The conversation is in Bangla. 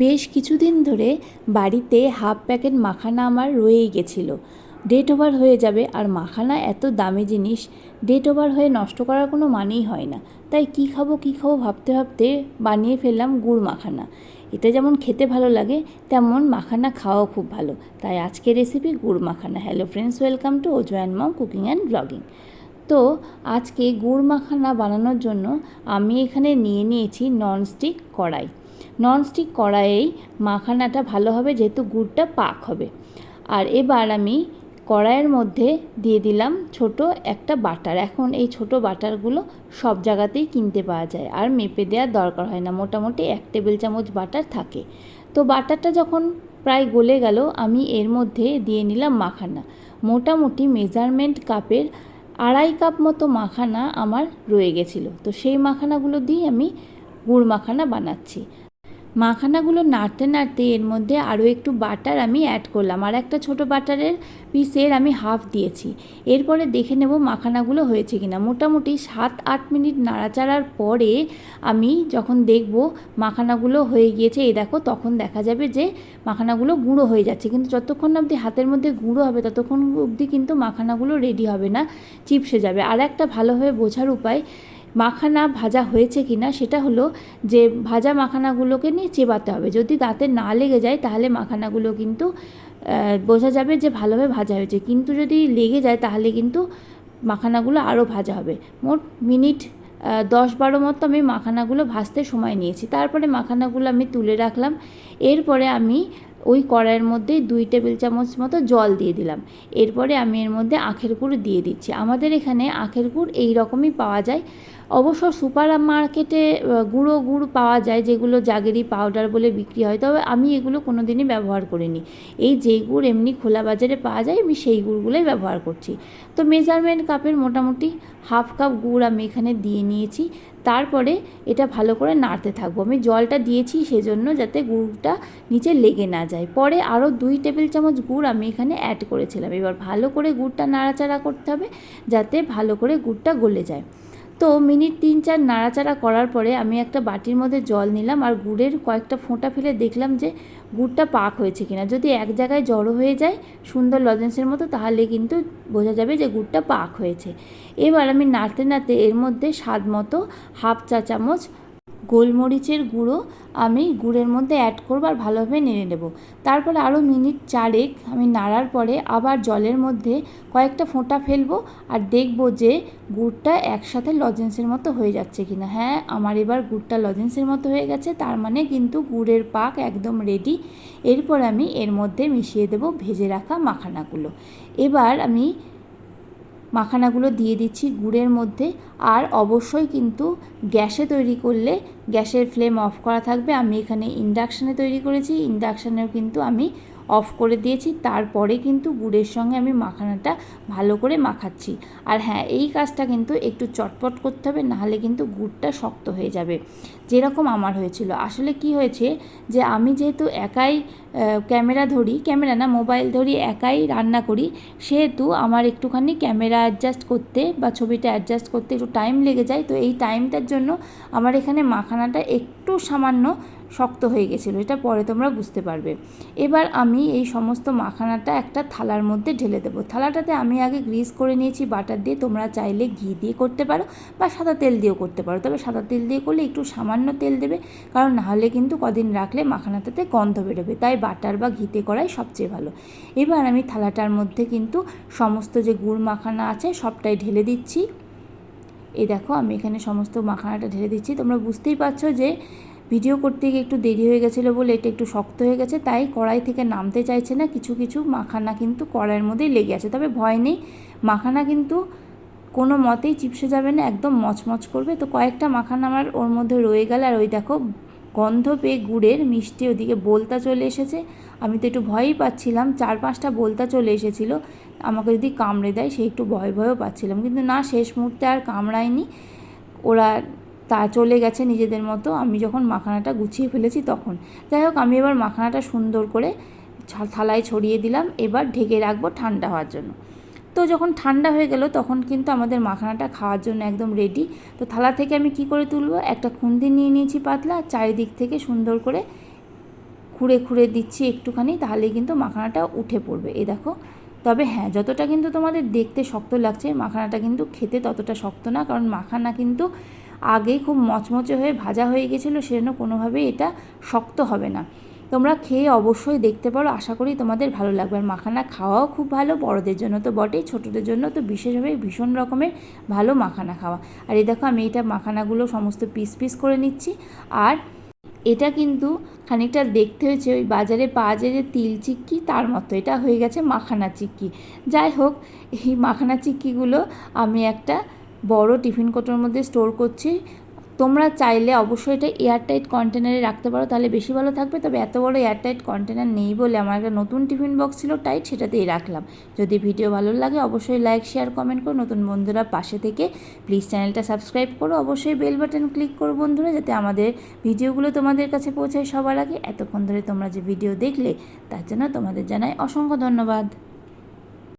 বেশ কিছুদিন ধরে বাড়িতে হাফ প্যাকেট মাখানা আমার রয়েই গেছিল। ডেট ওভার হয়ে যাবে, আর মাখানা এত দামি জিনিস ডেট ওভার হয়ে নষ্ট করার কোনো মানেই হয় না। তাই কী খাব কী খাব ভাবতে ভাবতে বানিয়ে ফেললাম গুড় মাখানা। এটা যেমন খেতে ভালো লাগে, তেমন মাখানা খাওয়াও খুব ভালো। তাই আজকের রেসিপি গুড় makhana. Hello friends welcome to Ojowan mom cooking and blogging তো আজকে গুড় মাখানা বানানোর জন্য আমি এখানে নিয়ে নিয়েছি ননস্টিক কড়াই। ননস্টিক কড়াইয়েই মাখানাটা ভালো হবে, যেহেতু গুড়টা পাক হবে। আর এবার আমি কড়াইয়ের মধ্যে দিয়ে দিলাম ছোট একটা বাটার। এখন এই ছোট বাটারগুলো সব জায়গাতেই কিনতে পাওয়া যায়, আর মেপে দেওয়ার দরকার হয় না। মোটামুটি এক টেবিল চামচ বাটার থাকে। তো বাটারটা যখন প্রায় গলে গেল, আমি এর মধ্যে দিয়ে নিলাম মাখানা। মোটামুটি মেজারমেন্ট কাপের আড়াই কাপ মতো মাখানা আমার রয়ে গেছিল। তো সেই মাখানাগুলো দিয়ে আমি গুড় মাখানা বানাচ্ছি। মাখানাগুলো নাড়তে নাড়তে এর মধ্যে আরও একটু বাটার আমি অ্যাড করলাম আর একটা ছোটো বাটারের পিসের আমি হাফ দিয়েছি। এরপরে দেখে নেব মাখানাগুলো হয়েছে কিনা। মোটামুটি সাত, আট মিনিট নাড়াচাড়ার পরে আমি যখন দেখব মাখানাগুলো হয়ে গিয়েছে, এই দেখো তখন দেখা যাবে যে মাখানাগুলো গুঁড়ো হয়ে যাচ্ছে। কিন্তু যতক্ষণ না অবধি হাতের মধ্যে গুঁড়ো হবে, ততক্ষণ অবধি কিন্তু মাখানাগুলো রেডি হবে না, চিপসে যাবে। আর একটা ভালোভাবে বোঝার উপায় মাখানা ভাজা হয়েছে কি না সেটা হলো যে ভাজা মাখানাগুলোকে নিয়ে চেবাতে হবে। যদি দাঁতে না লেগে যায় তাহলে মাখানাগুলো কিন্তু বোঝা যাবে যে ভালোভাবে ভাজা হয়েছে। কিন্তু যদি লেগে যায় তাহলে কিন্তু মাখানাগুলো আরও ভাজা হবে। মোট মিনিট দশ বারো মতো আমি মাখানাগুলো ভাজতে সময় নিয়েছি। তারপরে মাখানাগুলো আমি তুলে রাখলাম। এরপরে আমি ওই কড়াইয়ের মধ্যেই দুই টেবিল চামচ মতো জল দিয়ে দিলাম। এরপরে আমি এর মধ্যে আখের গুঁড়ো দিয়ে দিচ্ছি। আমাদের এখানে আখের গুড় এই রকমই পাওয়া যায়। অবশ্য সুপার মার্কেটে গুঁড়ো গুড় পাওয়া যায়, যেগুলো জাগেরি পাউডার বলে বিক্রি হয়। তবে আমি এগুলো কোনো দিনই ব্যবহার করিনি। এই যেই গুড় এমনি খোলা বাজারে পাওয়া যায়, আমি সেই গুড়গুলোই ব্যবহার করছি। তো মেজারমেন্ট কাপের মোটামুটি হাফ কাপ গুড় আমি এখানে দিয়ে নিয়েছি। তারপরে এটা ভালো করে নাড়তে থাকব। আমি জলটা দিয়েছি সেজন্য যাতে গুড়টা নিচে লেগে না যায়। পরে আরও দুই টেবিল চামচ গুড় আমি এখানে অ্যাড করেছিলাম। এবার ভালো করে গুড়টা নাড়াচাড়া করতে হবে, যাতে ভালো করে গুড়টা গলে যায়। তো মিনিট তিন চার নাড়াচাড়া করার পরে আমি একটা বাটির মধ্যে জল নিলাম আর গুড়ের কয়েকটা ফোঁটা ফেলে দেখলাম যে গুড়টা পাক হয়েছে কিনা। যদি এক জায়গায় জড়ো হয়ে যায় সুন্দর লজেন্সের মতো, তাহলে কিন্তু বোঝা যাবে যে গুড়টা পাক হয়েছে। এবার আমি নাড়তে নাড়তে এর মধ্যে স্বাদ মতো হাফ চা চামচ গোলমরিচের গুঁড়ো আমি গুড়ের মধ্যে অ্যাড করব আর ভালোভাবে নেড়ে নেব। তারপরে আরও মিনিট চারেক আমি নাড়ার পরে আবার জলের মধ্যে কয়েকটা ফোঁটা ফেলব আর দেখব যে গুড়টা একসাথে লজেন্সের মতো হয়ে যাচ্ছে কিনা। হ্যাঁ আমার এবার গুড়টা লজেন্সের মতো হয়ে গেছে, তার মানে কিন্তু গুড়ের পাক একদম রেডি এরপর আমি এর মধ্যে মিশিয়ে দেব ভেজে রাখা মাখানাগুলো। এবার আমি মাখানাগুলো দিয়ে দিচ্ছি গুড়ের মধ্যে আর অবশ্যই কিন্তু গ্যাসে তৈরি করলে গ্যাসের ফ্লেম অফ করা থাকবে। আমি এখানে ইন্ডাকশানে তৈরি করেছি। ইন্ডাকশানেও কিন্তু আমি অফ করে দিয়েছি। তারপরে কিন্তু গুড়ের সঙ্গে আমি মাখানাটা ভালো করে মাখাচ্ছি। আর হ্যাঁ এই কাজটা কিন্তু একটু চটপট করতে হবে নাহলে কিন্তু গুড়টা শক্ত হয়ে যাবে। যেরকম আমার হয়েছিল। আসলে কি হয়েছে যে আমি যেহেতু একাই ক্যামেরা ধরি, ক্যামেরা না, মোবাইল ধরি, একাই রান্না করি, সেহেতু আমার একটুখানি ক্যামেরা অ্যাডজাস্ট করতে বা ছবিটা অ্যাডজাস্ট করতে একটু টাইম লেগে যায়, তো এই টাইমটার জন্য আমার এখানে মাখানাটা একটু সামান্য শক্ত হয়ে গেছিল, এটা পরে তোমরা বুঝতে পারবে। এবার আমি এই সমস্ত মাখানাটা একটা থালার মধ্যে ঢেলে দেবো। থালাটাতে আমি আগে গ্রিস করে নিয়েছি বাটার দিয়ে তোমরা চাইলে ঘি দিয়ে করতে পারো বা সাদা তেল দিয়েও করতে পারো। তবে সাদা তেল দিয়ে করলে একটু সামান্য তেল দেবে, কারণ নাহলে কিন্তু কদিন রাখলে মাখানাটাতে গন্ধ বেরোবে, তাই বাটার বা ঘিতে করাই সবচেয়ে ভালো। এবার আমি থালাটার মধ্যে কিন্তু সমস্ত যে গুড় মাখানা আছে সবটাই ঢেলে দিচ্ছি। এই দেখো, আমি এখানে সমস্ত মাখানাটা ঢেলে দিচ্ছি। তোমরা বুঝতেই পারছ যে ভিডিও করতে গিয়ে একটু দেরি হয়ে গেছিল বলে এটা একটু শক্ত হয়ে গেছে, তাই কড়াই থেকে নামতে চাইছে না। কিছু কিছু মাখানা কিন্তু কড়াইয়ের মধ্যেই লেগে আছে। তবে ভয় নেই, মাখানা কিন্তু কোনো মতেই চিপসে যাবে না, একদম মচমচ করবে। তো কয়েকটা মাখানা আমার ওর মধ্যে রয়ে গেল। আর ওই দেখো গন্ধ পেয়ে গুড়ের মিষ্টি ওদিকে বলতা চলে এসেছে। আমি তো একটু ভয়ই পাচ্ছিলাম, চার পাঁচটা বলতা চলে এসেছিল। আমাকে যদি কামড়ে দেয় সেই একটু ভয় ভয়ও পাচ্ছিলাম। কিন্তু না, শেষ মুহূর্তে আর কামড়ায়নি। ওরা তা চলে গেছে নিজেদের মতো। আমি যখন মাখানাটা গুছিয়ে ফেলেছি তখন। যাই হোক, আমি এবার মাখানাটা সুন্দর করে থালায় ছড়িয়ে দিলাম। এবার ঢেকে রাখব ঠান্ডা হওয়ার জন্য। তো যখন ঠান্ডা হয়ে গেল, তখন কিন্তু আমাদের মাখানাটা খাওয়ার জন্য একদম রেডি তো থালা থেকে আমি কি করে তুলবো? একটা খুন্তি নিয়ে নিয়েছি পাতলা, চারিদিক থেকে সুন্দর করে খুঁড়ে খুঁড়ে দিচ্ছি একটুখানি তাহলে কিন্তু মাখানাটা উঠে পড়বে। এই দেখো। তবে হ্যাঁ যতটা কিন্তু তোমাদের দেখতে শক্ত লাগছে, মাখানাটা কিন্তু খেতে ততটা শক্ত না, কারণ মাখানা কিন্তু আগেই খুব মচমচে হয়ে ভাজা হয়ে গেছিল, সেজন্য কোনোভাবেই এটা শক্ত হবে না। তোমরা খেয়ে অবশ্যই দেখতে পারো। আশা করি তোমাদের ভালো লাগবে। আর মাখানা খাওয়াও খুব ভালো। বড়দের জন্য তো বটেই, ছোটোদের জন্য তো বিশেষভাবে ভীষণ রকমের ভালো মাখানা খাওয়া। আর এই দেখো, আমি এটা মাখানাগুলো সমস্ত পিস পিস করে নিচ্ছি। আর এটা কিন্তু খানিকটা দেখতে হয়েছে, ওই বাজারে পাওয়া যায় যে তিল চিক্কি, তার মতো। এটা হয়ে গেছে মাখানা চিক্কি। যাই হোক, এই মাখানা চিক্কিগুলো আমি একটা বড় টিফিন কোটোর মধ্যে স্টোর করছি। তোমরা চাইলে অবশ্যই এটা এয়ারটাইট কন্টেনারে রাখতে পারো, তাহলে বেশি ভালো থাকবে। তবে এত বড় এয়ারটাইট কন্টেনার নেই বলে আমার একটা নতুন টিফিন বক্স ছিল টাইট সেটাতেই রাখলাম। যদি ভিডিও ভালো লাগে, অবশ্যই লাইক, শেয়ার, কমেন্ট করো। নতুন বন্ধুরা পাশে থেকে প্লিজ চ্যানেলটা সাবস্ক্রাইব করো। অবশ্যই বেল বাটন ক্লিক করো বন্ধুরা, যাতে আমাদের ভিডিওগুলো তোমাদের কাছে পৌঁছায় সবার আগে। এতক্ষণ ধরে তোমরা যে ভিডিও দেখলে, তার জন্য তোমাদের জানাই অসংখ্য ধন্যবাদ।